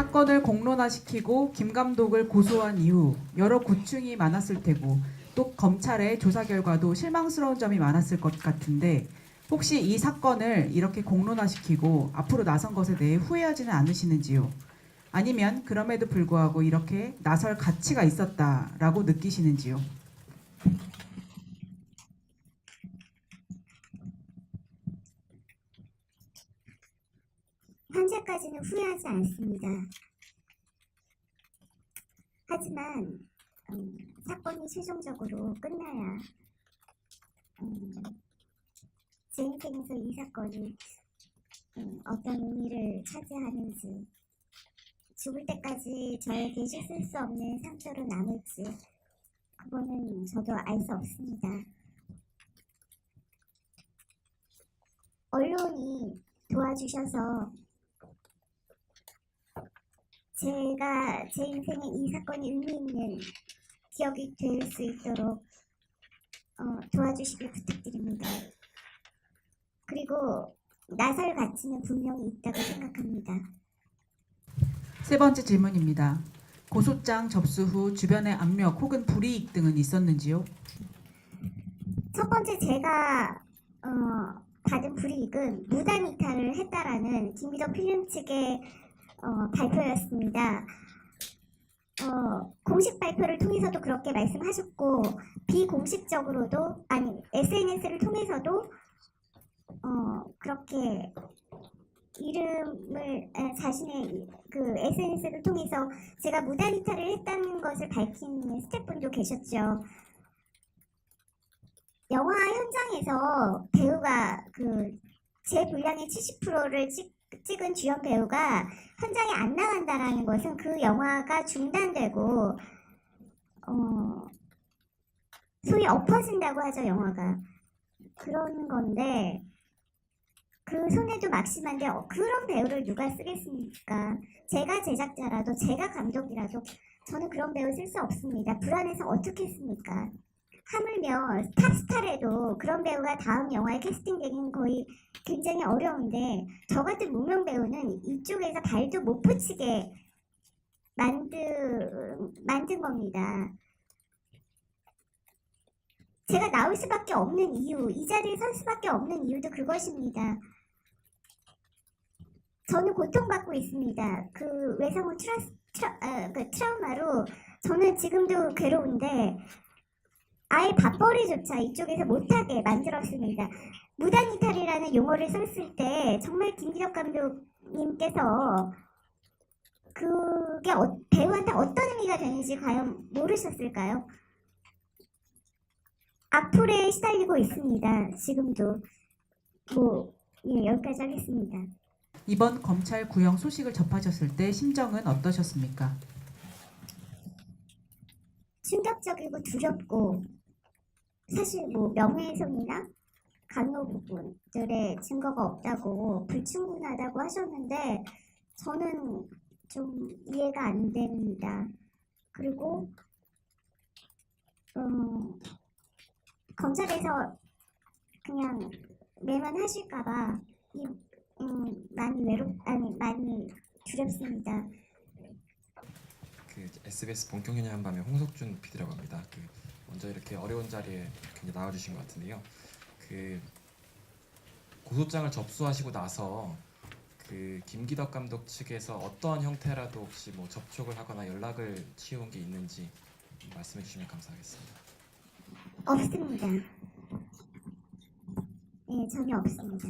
사건을 공론화시키고 김 감독을 고소한 이후 여러 고충이 많았을 테고 또 검찰의 조사 결과도 실망스러운 점이 많았을 것 같은데 혹시 이 사건을 이렇게 공론화시키고 앞으로 나선 것에 대해 후회하지는 않으시는지요? 아니면 그럼에도 불구하고 이렇게 나설 가치가 있었다라고 느끼시는지요? 현재까지는 후회하지 않습니다. 하지만 음, 사건이 최종적으로 끝나야 음, 제 인생에서 이 사건이 음, 어떤 의미를 차지하는지 죽을 때까지 저에게 씻을 수 없는 상처로 남을지 그거는 저도 알 수 없습니다. 언론이 도와주셔서 제가 제 인생에 이 사건이 의미 있는 기억이 될 수 있도록 어, 도와주시길 부탁드립니다. 그리고 나설 가치는 분명히 있다고 생각합니다. 세 번째 질문입니다. 고소장 접수 후 주변의 압력 혹은 불이익 등은 있었는지요? 첫 번째 제가 어, 받은 불이익은 무단 이탈을 했다라는 김기덕 필름 측의 어, 발표였습니다. 어, 공식 발표를 통해서도 그렇게 말씀하셨고 비공식적으로도 아니 SNS를 통해서도 어, 그렇게 이름을 에, 자신의 그 SNS를 통해서 제가 무단 이탈을 했다는 것을 밝힌 스태프분도 계셨죠. 영화 현장에서 배우가 그 제 분량의 70%를 찍, 찍은 주연 배우가 현장에 안 나간다라는 것은 그 영화가 중단되고 어 소위 엎어진다고 하죠 영화가 그런 건데 그 손해도 막심한데 어, 그런 배우를 누가 쓰겠습니까? 제가 제작자라도 제가 감독이라도 저는 그런 배우 쓸 수 없습니다. 불안해서 어떻게 했습니까? 하물며 탑스타래도 그런 배우가 다음 영화에 캐스팅되기는 거의 굉장히 어려운데 저 같은 무명 배우는 이쪽에서 발도 못 붙이게 만든 만든 겁니다. 제가 나올 수밖에 없는 이유, 이 자리에 설 수밖에 없는 이유도 그것입니다. 저는 고통받고 있습니다. 그 외상후 트라, 트라, 아, 그 트라우마로 저는 지금도 괴로운데 아예 밥벌이조차 이쪽에서 못하게 만들었습니다. 무단 이탈이라는 용어를 썼을 때 정말 김기덕 감독님께서 그게 어- 배우한테 어떤 의미가 되는지 과연 모르셨을까요? 악플에 시달리고 있습니다. 지금도 뭐 예, 여기까지 하겠습니다. 이번 검찰 구형 소식을 접하셨을 때 심정은 어떠셨습니까? 충격적이고 두렵고 사실 뭐 명예훼손이나 강요 부분들의 증거가 없다고 불충분하다고 하셨는데 저는 좀 이해가 안 됩니다. 그리고 음, 검찰에서 그냥 매만 하실까봐 이, 음, 많이 외롭 아니 많이 두렵습니다. 그 SBS 본격연애 한밤의 홍석준 PD라고 합니다. 그 먼저 이렇게 어려운 자리에 굉장히 나와주신 것 같은데요. 그 고소장을 접수하시고 나서 그 김기덕 감독 측에서 어떠한 형태라도 혹시 뭐 접촉을 하거나 연락을 취해온 게 있는지 말씀해 주시면 감사하겠습니다. 없습니다. 네, 전혀 없습니다.